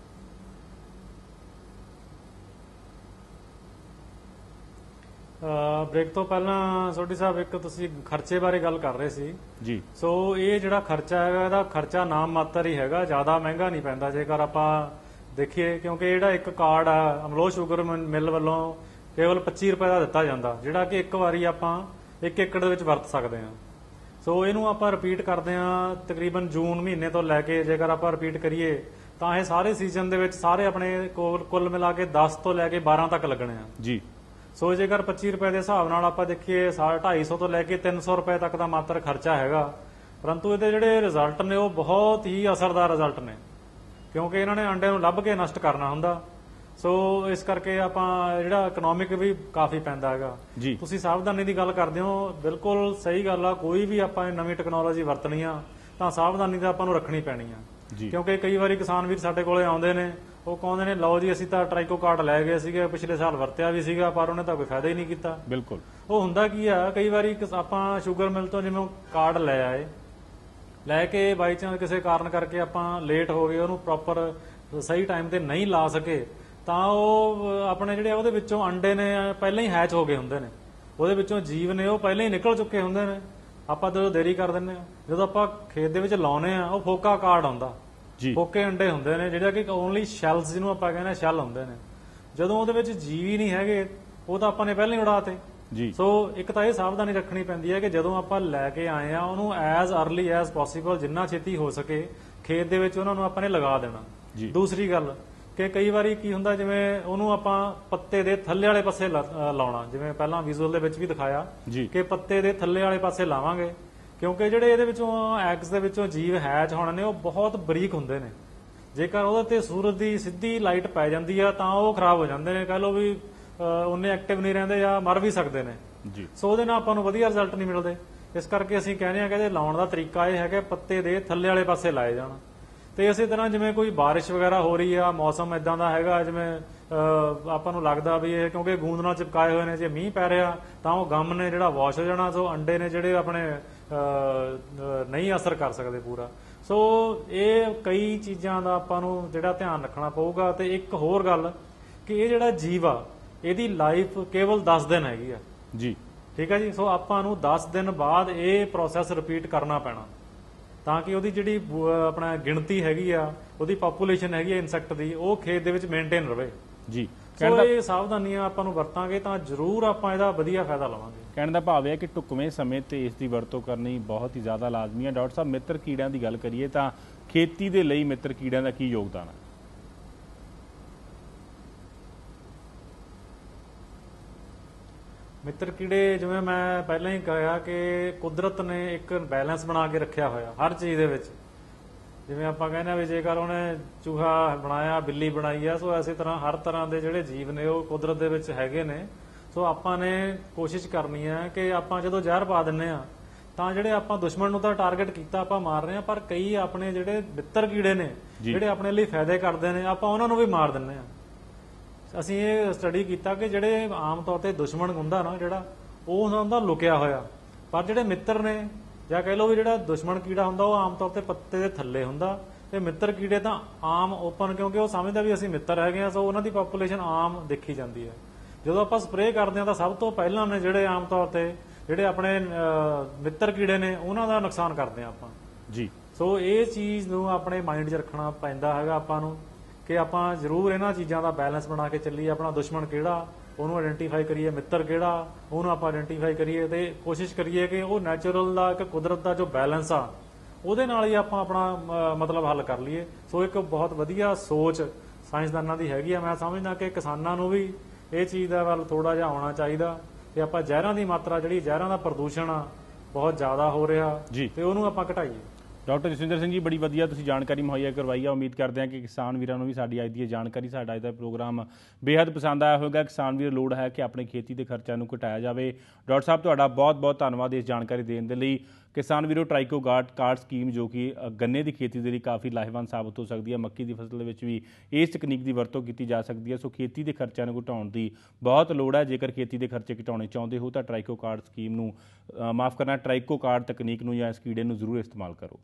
ਬ੍ਰੇਕ ਤੋਂ ਪਹਿਲਾਂ ਸੋਢੀ ਸਾਹਿਬ ਇੱਕ ਤੁਸੀਂ ਖਰਚੇ ਬਾਰੇ ਗੱਲ ਕਰ ਰਹੇ ਸੀ। ਜੀ। ਸੋ ਇਹ ਜਿਹੜਾ ਖਰਚਾ ਹੈਗਾ ਇਹਦਾ ਖਰਚਾ ਨਾਮ ਮਾਤਰ ਹੀ ਹੈਗਾ ਜ਼ਿਆਦਾ ਮਹਿੰਗਾ ਨਹੀਂ ਪੈਂਦਾ। ਜੇਕਰ ਆਪਾਂ ਦੇਖੀਏ ਕਿਉਂਕਿ ਜਿਹੜਾ ਇੱਕ ਕਾਰਡ ਆ ਅਮਲੋ ਸ਼ੂਗਰ ਮਿਲ ਵੱਲੋਂ ਕੇਵਲ 25 ਰੁਪਏ ਦਾ ਦਿੱਤਾ ਜਾਂਦਾ ਜਿਹੜਾ ਕਿ ਇੱਕ ਵਾਰੀ ਆਪਾਂ ਇੱਕ ਏਕੜ ਦੇ ਵਿੱਚ ਵਰਤ ਸਕਦੇ ਹਾਂ। ਸੋ ਇਹਨੂੰ ਆਪਾਂ ਰਿਪੀਟ ਕਰਦੇ ਹਾਂ ਤਕਰੀਬਨ ਜੂਨ ਮਹੀਨੇ ਤੋਂ ਲੈ ਕੇ ਜੇਕਰ ਆਪਾਂ ਰਿਪੀਟ ਕਰੀਏ ਤਾਂ ਇਹ ਸਾਰੇ ਸੀਜ਼ਨ ਦੇ ਵਿੱਚ ਸਾਰੇ ਆਪਣੇ ਕੋਲ ਕੁੱਲ ਮਿਲਾ ਕੇ 10 ਤੋਂ ਲੈ ਕੇ 12 ਤੱਕ ਲੱਗਣੇ ਆ। ਜੀ। ਸੋ ਜੇਕਰ 25 ਰੁਪਏ ਦੇ ਹਿਸਾਬ ਨਾਲ ਆਪਾਂ ਦੇਖੀਏ 250 ਤੋਂ ਲੈ ਕੇ 300 ਰੁਪਏ ਤੱਕ ਦਾ ਮਾਤਰ ਖਰਚਾ ਹੈਗਾ ਪਰੰਤੂ ਇਹਦੇ ਜਿਹੜੇ ਰਿਜ਼ਲਟ ਨੇ ਉਹ ਬਹੁਤ ਹੀ ਅਸਰਦਾਰ ਰਿਜ਼ਲਟ ਨੇ। ਕਿਉਂਕਿ ਇਹਨਾਂ ਨੇ ਅੰਡੇ ਨੂੰ ਲੱਭ ਕੇ ਨਸ਼ਟ ਕਰਨਾ ਹੁੰਦਾ। ਸੋ ਇਸ ਕਰਕੇ ਆਪਾਂ ਜਿਹੜਾ ਇਕਨੋਮਿਕ ਵੀ ਕਾਫੀ ਪੈਂਦਾ ਹੈਗਾ। ਤੁਸੀਂ ਸਾਵਧਾਨੀ ਦੀ ਗੱਲ ਕਰਦੇ ਹੋ ਬਿਲਕੁਲ ਸਹੀ ਗੱਲ ਆ ਕੋਈ ਵੀ ਆਪਾਂ ਨਵੀਂ ਟੈਕਨੋਲੋਜੀ ਵਰਤਣੀ ਆ ਤਾਂ ਸਾਵਧਾਨੀ ਤਾਂ ਆਪਾਂ ਨੂੰ ਰੱਖਣੀ ਪੈਣੀ ਆ। ਕਿਉਂਕਿ ਕਈ ਵਾਰੀ ਕਿਸਾਨ ਵੀਰ ਸਾਡੇ ਕੋਲੇ ਆਉਂਦੇ ਨੇ ਉਹ ਕਹਿੰਦੇ ਨੇ ਲਓ ਜੀ ਅਸੀਂ ਤਾਂ ਟਰਾਈਕੋ ਕਾਰਡ ਲੈ ਗਏ ਸੀਗੇ ਪਿਛਲੇ ਸਾਲ ਵਰਤਿਆ ਵੀ ਸੀਗਾ ਪਰ ਉਹਨੇ ਤਾਂ ਕੋਈ ਫਾਇਦਾ ਹੀ ਨਹੀਂ ਕੀਤਾ। ਬਿਲਕੁਲ। ਉਹ ਹੁੰਦਾ ਕੀ ਆ ਕਈ ਵਾਰੀ ਆਪਾਂ ਸ਼ੂਗਰ ਮਿਲ ਤੋਂ ਜਿਵੇਂ ਕਾਰਡ ਲੈ ਆਏ ਲੈ ਕੇ ਬਾਈ ਚਾਂਸ ਕਿਸੇ ਕਾਰਨ ਕਰਕੇ ਆਪਾਂ ਲੇਟ ਹੋ ਗਏ ਉਹਨੂੰ ਪ੍ਰੋਪਰ ਸਹੀ ਟਾਈਮ ਤੇ ਨਹੀਂ ਲਾ ਸਕੇ ਤਾਂ ਉਹ ਆਪਣੇ ਜਿਹੜੇ ਉਹਦੇ ਵਿੱਚੋਂ ਅੰਡੇ ਨੇ ਪਹਿਲਾਂ ਹੀ ਹੈਚ ਹੋ ਗਏ ਹੁੰਦੇ ਨੇ। ਉਹਦੇ ਵਿੱਚੋਂ ਜੀਵ ਨੇ ਉਹ ਪਹਿਲਾਂ ਹੀ ਨਿਕਲ ਚੁੱਕੇ ਹੁੰਦੇ ਨੇ। ਆਪਾਂ ਜਦੋਂ ਦੇਰੀ ਕਰ ਦਿੰਦੇ ਆ ਜਦੋਂ ਆਪਾਂ ਖੇਤ ਦੇ ਵਿੱਚ ਲਾਉਨੇ ਆ ਉਹ ਫੋਕਾ ਕਾਰਡ ਆਉਂਦਾ। ਜੀ। ਫੋਕੇ ਅੰਡੇ ਹੁੰਦੇ ਨੇ ਜਿਹੜਾ ਕਿ ਓਨਲੀ ਸ਼ੈਲਸ ਜਿਹਨੂੰ ਆਪਾਂ ਕਹਿੰਦੇ ਆ ਸ਼ੈਲ ਹੁੰਦੇ ਨੇ। ਜਦੋਂ ਉਹਦੇ ਵਿੱਚ ਜੀਵ ਹੀ ਨਹੀਂ ਹੈਗੇ ਉਹ ਤਾਂ ਆਪਾਂ ਨੇ ਪਹਿਲਾਂ ਹੀ ਉਡਾਤੇ ਜੀ। ਸੋ ਇੱਕ ਤਾਂ ਇਹ ਸਾਵਧਾਨੀ ਰੱਖਣੀ ਪੈਂਦੀ ਹੈ ਕਿ ਜਦੋਂ ਆਪਾਂ ਲੈ ਕੇ ਆਏ ਆ ਉਹਨੂੰ ਐਜ਼ अर्ਲੀ ਐਜ਼ ਪੋਸੀਬਲ ਜਿੰਨਾ ਛੇਤੀ ਹੋ ਸਕੇ ਖੇਤ ਦੇ ਵਿੱਚ ਉਹਨਾਂ ਨੂੰ ਆਪਾਂ ਨੇ ਲਗਾ ਦੇਣਾ। ਜੀ। ਦੂਸਰੀ ਗੱਲ ਕਿ ਕਈ ਵਾਰੀ ਕੀ ਹੁੰਦਾ ਜਿਵੇਂ ਉਹਨੂੰ ਆਪਾਂ ਪੱਤੇ ਦੇ ਥੱਲੇ ਵਾਲੇ ਪਾਸੇ ਲਾ- ਲਾਉਣਾ। ਜਿਵੇਂ ਪਹਿਲਾਂ ਵਿਜ਼ੂਅਲ ਦੇ ਵਿੱਚ ਵੀ ਦਿਖਾਇਆ ਕਿ ਪੱਤੇ ਦੇ ਥੱਲੇ ਵਾਲੇ ਪਾਸੇ ਲਾਵਾਂਗੇ ਕਿਉਂਕਿ ਜਿਹੜੇ ਇਹਦੇ ਵਿੱਚੋਂ ਐਗਸ ਦੇ ਵਿੱਚੋਂ ਜੀਵ ਹੈਚ ਹੋਣੇ ਨੇ ਉਹ ਬਹੁਤ ਬਰੀਕ ਹੁੰਦੇ ਨੇ। ਜੇਕਰ ਉਹਦੇ ਤੇ ਸੂਰਜ ਦੀ ਸਿੱਧੀ ਲਾਈਟ ਪੈ ਜਾਂਦੀ ਆ ਤਾਂ ਉਹ ਖਰਾਬ ਹੋ ਜਾਂਦੇ ਨੇ। ਕਹ ਲਓ ਵੀ ਉਹਨੇ ਐਕਟਿਵ ਨਹੀਂ ਰਹਿੰਦੇ ਜਾਂ ਮਰ ਵੀ ਸਕਦੇ ਨੇ। ਜੀ। ਸੋ ਉਹਦੇ ਨਾਲ ਆਪਾਂ ਨੂੰ ਵਧੀਆ ਰਿਜ਼ਲਟ ਨਹੀਂ ਮਿਲਦੇ। ਇਸ ਕਰਕੇ ਅਸੀਂ ਕਹਿੰਦੇ ਆ ਕਿ ਇਹਦੇ ਲਾਉਣ ਦਾ ਤਰੀਕਾ ਇਹ ਹੈ ਕਿ ਪੱਤੇ ਦੇ ਥੱਲੇ ਵਾਲੇ ਪਾਸੇ ਲਾਏ ਜਾਣ। ਤੇ ਇਸੇ ਤਰ੍ਹਾਂ ਜਿਵੇਂ ਕੋਈ ਬਾਰਿਸ਼ ਵਗੈਰਾ ਹੋ ਰਹੀ ਆ ਮੌਸਮ ਇਦਾਂ ਦਾ ਹੈਗਾ ਜਿਵੇਂ ਆਪਾਂ ਨੂੰ ਲੱਗਦਾ ਵੀ ਇਹ ਕਿਉਂਕਿ ਗੂੰਦ ਨਾਲ ਚਿਪਕਾਏ ਹੋਏ ਨੇ ਜੇ ਮੀਂਹ ਪੈ ਰਿਹਾ ਤਾਂ ਉਹ ਗਮ ਨੇ ਜਿਹੜਾ ਵਾਸ਼ ਹੋ ਜਾਣਾ ਸੋ ਅੰਡੇ ਨੇ ਜਿਹੜੇ ਆਪਣੇ ਨਹੀਂ ਅਸਰ ਕਰ ਸਕਦੇ ਪੂਰਾ। ਸੋ ਇਹ ਕਈ ਚੀਜ਼ਾਂ ਦਾ ਆਪਾਂ ਨੂੰ ਜਿਹੜਾ ਧਿਆਨ ਰੱਖਣਾ ਪਊਗਾ। ਤੇ ਇੱਕ ਹੋਰ ਗੱਲ ਕਿ ਇਹ ਜਿਹੜਾ ਜੀਵ ਆ ਇਹਦੀ ਲਾਈਫ ਕੇਵਲ 10 ਦਿਨ ਹੈਗੀ ਆ। ਜੀ। ਠੀਕ ਹੈ ਜੀ? ਸੋ ਆਪਾਂ ਨੂੰ 10 ਦਿਨ ਬਾਅਦ ਇਹ ਪ੍ਰੋਸੈਸ ਰਿਪੀਟ ਕਰਨਾ ਪੈਣਾ। ਤਾਂ ਕਿ ਉਹਦੀ ਜਿਹੜੀ ਆਪਣਾ ਗਿਣਤੀ ਹੈਗੀ ਆ ਉਹਦੀ ਪੋਪੂਲੇਸ਼ਨ ਹੈਗੀ ਆ ਇਨਸੈਕਟ ਦੀ ਉਹ ਖੇਤ ਦੇ ਵਿੱਚ ਮੇਨਟੇਨ ਰਵੇ। ਜੀ। ਸੋ ਇਹ ਸਾਵਧਾਨੀਆਂ ਆਪਾਂ ਨੂੰ ਵਰਤਾਂਗੇ ਤਾਂ ਜ਼ਰੂਰ ਆਪਾਂ ਇਹਦਾ ਵਧੀਆ ਫਾਇਦਾ ਲਵਾਂਗੇ। ਕਹਿਣ ਦਾ ਭਾਵ ਹੈ ਕਿ ਟੁਕਵੇਂ ਸਮੇਂ ਤੇ ਇਸ ਦੀ ਵਰਤੋਂ ਕਰਨੀ ਬਹੁਤ ਹੀ ਜ਼ਿਆਦਾ ਲਾਜ਼ਮੀ ਹੈ ਡਾਕਟਰ ਸਾਹਿਬ ਮਿੱਤਰ ਕੀੜਿਆਂ ਦੀ ਗੱਲ ਕਰੀਏ ਤਾਂ ਖੇਤੀ ਦੇ ਲਈ ਮਿੱਤਰ ਕੀੜਿਆਂ ਦਾ ਕੀ ਯੋਗਦਾਨ ਹੈ ਮਿੱਤਰ ਕੀੜੇ ਜਿਵੇਂ ਮੈਂ ਪਹਿਲਾਂ ਹੀ ਕਿਹਾ ਕਿ ਕੁਦਰਤ ਨੇ ਇੱਕ ਬੈਲੈਂਸ ਬਣਾ ਕੇ ਰੱਖਿਆ ਹੋਇਆ ਹਰ ਚੀਜ਼ ਦੇ ਵਿੱਚ। ਜਿਵੇਂ ਆਪਾਂ ਕਹਿੰਦੇ ਆ ਵੀ ਜੇਕਰ ਉਹਨੇ ਚੂਹਾ ਬਣਾਇਆ ਬਿੱਲੀ ਬਣਾਈ ਆ ਸੋ ਐਸੇ ਤਰ੍ਹਾਂ ਹਰ ਤਰ੍ਹਾਂ ਦੇ ਜਿਹੜੇ ਜੀਵ ਨੇ ਉਹ ਕੁਦਰਤ ਦੇ ਵਿੱਚ ਹੈਗੇ ਨੇ। ਸੋ ਆਪਾਂ ਨੇ ਕੋਸ਼ਿਸ਼ ਕਰਨੀ ਹੈ ਕਿ ਆਪਾਂ ਜਦੋਂ ਜ਼ਹਿਰ ਪਾ ਦਿੰਨੇ ਆ ਤਾਂ ਜਿਹੜੇ ਆਪਾਂ ਦੁਸ਼ਮਣ ਨੂੰ ਤਾਂ ਟਾਰਗੇਟ ਕੀਤਾ ਆਪਾਂ ਮਾਰ ਰਹੇ ਆ ਪਰ ਕਈ ਆਪਣੇ ਜਿਹੜੇ ਮਿੱਤਰ ਕੀੜੇ ਨੇ। ਜਿਹੜੇ ਆਪਣੇ ਲਈ ਫਾਇਦੇ ਕਰਦੇ ਨੇ ਆਪਾਂ ਉਹਨਾਂ ਨੂੰ ਵੀ ਮਾਰ ਦਿੰਨੇ ਆ। ਅਸੀਂ ਇਹ ਸਟੱਡੀ ਕੀਤਾ ਕਿ ਜਿਹੜੇ ਆਮ ਤੌਰ ਤੇ ਦੁਸ਼ਮਣ ਹੁੰਦਾ ਨਾ ਜਿਹੜਾ ਉਹ ਹੁੰਦਾ ਲੁਕਿਆ ਹੋਇਆ। ਪਰ ਜਿਹੜੇ ਮਿੱਤਰ ਨੇ ਜਾਂ ਕਹਿ ਲਓ ਵੀ ਜਿਹੜਾ ਦੁਸ਼ਮਣ ਕੀੜਾ ਹੁੰਦਾ ਉਹ ਆਮ ਤੌਰ ਤੇ ਪੱਤੇ ਦੇ ਥੱਲੇ ਹੁੰਦਾ। ਤੇ ਮਿੱਤਰ ਕੀੜੇ ਤਾਂ ਆਮ ਓਪਨ ਕਿਉਂਕਿ ਉਹ ਸਮਝਦਾ ਵੀ ਅਸੀਂ ਮਿੱਤਰ ਹੈਗੇ ਆ ਸੋ ਉਹਨਾਂ ਦੀ ਪੋਪੂਲੇਸ਼ਨ ਆਮ ਦੇਖੀ ਜਾਂਦੀ ਹੈ। ਜਦੋਂ ਆਪਾਂ ਸਪਰੇਅ ਕਰਦੇ ਆ ਤਾਂ ਸਭ ਤੋਂ ਪਹਿਲਾਂ ਨੇ ਜਿਹੜੇ ਆਮ ਤੌਰ ਤੇ ਜਿਹੜੇ ਆਪਣੇ ਮਿੱਤਰ ਕੀੜੇ ਨੇ ਉਹਨਾਂ ਦਾ ਨੁਕਸਾਨ ਕਰਦੇ ਆ ਆਪਾਂ। ਜੀ। ਸੋ ਇਹ ਚੀਜ਼ ਨੂੰ ਆਪਣੇ ਮਾਈਂਡ 'ਚ ਰੱਖਣਾ ਪੈਂਦਾ ਹੈਗਾ ਆਪਾਂ ਨੂੰ। ਕਿ ਆਪਾਂ ਜ਼ਰੂਰ ਇਹਨਾਂ ਚੀਜ਼ਾਂ ਦਾ ਬੈਲੈਂਸ ਬਣਾ ਕੇ ਚੱਲੀਏ ਆਪਣਾ ਦੁਸ਼ਮਣ ਕਿਹੜਾ ਉਹਨੂੰ ਆਇਡੈਂਟੀਫਾਈ ਕਰੀਏ ਮਿੱਤਰ ਕਿਹੜਾ ਉਹਨੂੰ ਆਪਾਂ ਆਇਡੈਂਟੀਫਾਈ ਕਰੀਏ ਤੇ ਕੋਸ਼ਿਸ਼ ਕਰੀਏ ਕਿ ਉਹ ਨੈਚੁਰਲ ਦਾ ਇੱਕ ਕੁਦਰਤ ਦਾ ਜੋ ਬੈਲੈਂਸ ਆ ਉਹਦੇ ਨਾਲ ਹੀ ਆਪਾਂ ਆਪਣਾ ਮਤਲਬ ਹੱਲ ਕਰ ਲਈਏ। ਸੋ ਇੱਕ ਬਹੁਤ ਵਧੀਆ ਸੋਚ ਸਾਇੰਸਦਾਨਾਂ ਦੀ ਹੈਗੀ ਆ। ਮੈਂ ਸਮਝਦਾ ਕਿ ਕਿਸਾਨਾਂ ਨੂੰ ਵੀ ਇਹ ਚੀਜ਼ ਦਾ ਵੱਲ ਥੋੜਾ ਜਿਹਾ ਆਉਣਾ ਚਾਹੀਦਾ ਕਿ ਆਪਾਂ ਜ਼ਹਿਰਾਂ ਦੀ ਮਾਤਰਾ ਜਿਹੜੀ ਜ਼ਹਿਰਾਂ ਦਾ ਪ੍ਰਦੂਸ਼ਣ ਆ ਬਹੁਤ ਜ਼ਿਆਦਾ ਹੋ ਰਿਹਾ। ਤੇ ਉਹਨੂੰ ਆਪਾਂ ਘਟਾਈਏ। ਡਾਕਟਰ ਜਸਵਿੰਦਰ ਸਿੰਘ ਜੀ, ਬੜੀ ਵਧੀਆ ਤੁਸੀਂ ਜਾਣਕਾਰੀ ਮੁਹੱਈਆ ਕਰਵਾਈ ਆ। ਉਮੀਦ ਕਰਦੇ ਹਾਂ ਕਿ ਕਿਸਾਨ ਵੀਰਾਂ ਨੂੰ ਵੀ ਸਾਡੀ ਅੱਜ ਦੀ ਇਹ ਜਾਣਕਾਰੀ, ਸਾਡਾ ਅੱਜ ਦਾ ਪ੍ਰੋਗਰਾਮ ਬੇहद ਪਸੰਦ ਆਇਆ ਹੋਵੇਗਾ। ਕਿਸਾਨ ਵੀਰ, ਲੋੜ ਹੈ ਕਿ ਆਪਣੇ ਖੇਤੀ ਦੇ ਖਰਚਿਆਂ ਨੂੰ ਘਟਾਇਆ ਜਾਵੇ। ਡਾਕਟਰ ਸਾਹਿਬ, ਤੁਹਾਡਾ ਬਹੁਤ ਬਹੁਤ ਧੰਨਵਾਦ ਇਸ ਜਾਣਕਾਰੀ ਦੇਣ ਦੇ ਲਈ। ਕਿਸਾਨ ਵੀਰੋ, ਟ੍ਰਾਈਕੋ ਗਾਰਡ ਕਾਰਡ ਸਕੀਮ ਜੋ ਕਿ ਗੰਨੇ ਦੀ ਖੇਤੀ ਦੇ ਲਈ ਕਾਫੀ ਲਾਹੇਵੰਦ ਸਾਬਤ ਹੋ ਸਕਦੀ ਹੈ। ਮੱਕੀ ਦੀ ਫਸਲ ਦੇ ਵਿੱਚ ਵੀ ਇਸ ਤਕਨੀਕ ਦੀ ਵਰਤੋਂ ਕੀਤੀ ਜਾ ਸਕਦੀ ਹੈ। ਸੋ ਖੇਤੀ ਦੇ ਖਰਚਿਆਂ ਨੂੰ ਘਟਾਉਣ ਦੀ ਬਹੁਤ ਲੋੜ ਹੈ। ਜੇਕਰ ਖੇਤੀ ਦੇ ਖਰਚੇ ਘਟਾਉਣੇ ਚਾਹੁੰਦੇ ਹੋ ਤਾਂ ਟ੍ਰਾਈਕੋ ਕਾਰਡ ਸਕੀਮ ਨੂੰ ਮਾਫ ਕਰਨਾ, ਟ੍ਰਾਈਕੋ ਕਾਰਡ ਤਕਨੀਕ ਨੂੰ ਜਾਂ ਇਸ ਕੀੜੇ ਨੂੰ ਜ਼ਰੂਰ ਇਸਤੇਮਾਲ ਕਰੋ।